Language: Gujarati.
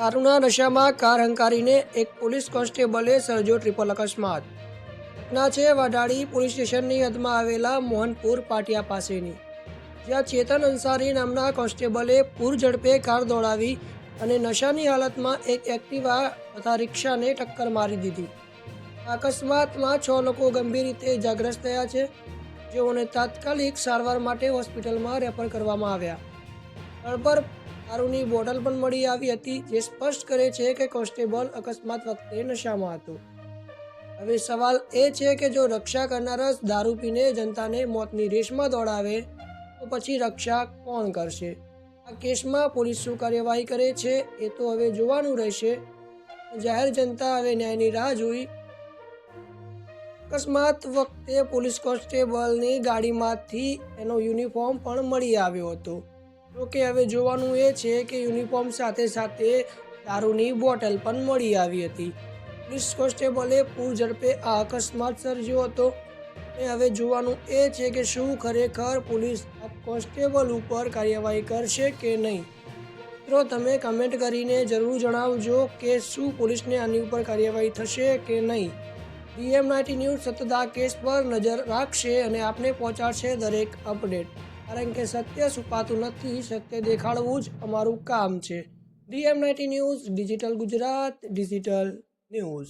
દારૂના નશામાં કાર હંકારીને એક પોલીસ કોન્સ્ટેબલે સર્જ્યો ટ્રિપલ અકસ્માત. ઘટના છે, વાડાળી પોલીસ સ્ટેશનની હદમાં આવેલા મોહનપુર પાટિયા પાસેની. જ્યાં ચેતન અંસારી નામના કોન્સ્ટેબલે પૂર ઝડપે કાર દોડાવી અને નશાની હાલતમાં એક એક્ટિવા તથા રિક્ષાને ટક્કર મારી દીધી. અકસ્માતમાં છ લોકો ગંભીર રીતે ઇજાગ્રસ્ત થયા છે. જેઓને તાત્કાલિક સારવાર માટે હોસ્પિટલમાં રેફર કરવામાં આવ્યા. સ્થળ પર દારૂની બોટલ પણ મળી આવી હતી, જે સ્પષ્ટ કરે છે કે કોન્સ્ટેબલ અકસ્માત વખતે નશામાં હતો. હવે સવાલ એ છે કે જો રક્ષા કરનારા દારૂ પીને જનતાને મોતની રેસમાં દોડાવે, તો પછી રક્ષા કોણ કરશે? આ કેસમાં પોલીસ શું કાર્યવાહી કરે છે એ તો હવે જોવાનું રહેશે. જાહેર જનતા હવે ન્યાયની રાહ જોઈ. અકસ્માત વખતે પોલીસ કોન્સ્ટેબલની ગાડીમાંથી એનો યુનિફોર્મ પણ મળી આવ્યો હતો. જોકે હવે જોવાનું એ છે કે યુનિફોર્મ સાથે સાથે દારૂની બોટલ પણ મળી આવી હતી. પોલીસ કોન્સ્ટેબલે પૂર ઝડપે આ અકસ્માત સર્જ્યો હતો. અને હવે જોવાનું એ છે કે શું ખરેખર પોલીસ કોન્સ્ટેબલ ઉપર કાર્યવાહી કરશે કે નહીં. મિત્રો, તમે કમેન્ટ કરીને જરૂર જણાવજો કે શું પોલીસને આની ઉપર કાર્યવાહી થશે કે નહીં. ડીએમ નાઇન્ટી ન્યૂઝ સતત આ કેસ પર નજર રાખશે અને આપને પહોંચાડશે દરેક અપડેટ. કારણ કે સત્ય છુપાતું નથી, સત્ય દેખાડવું જ અમારું કામ છે. DM ninety news, digital Gujarat, digital news.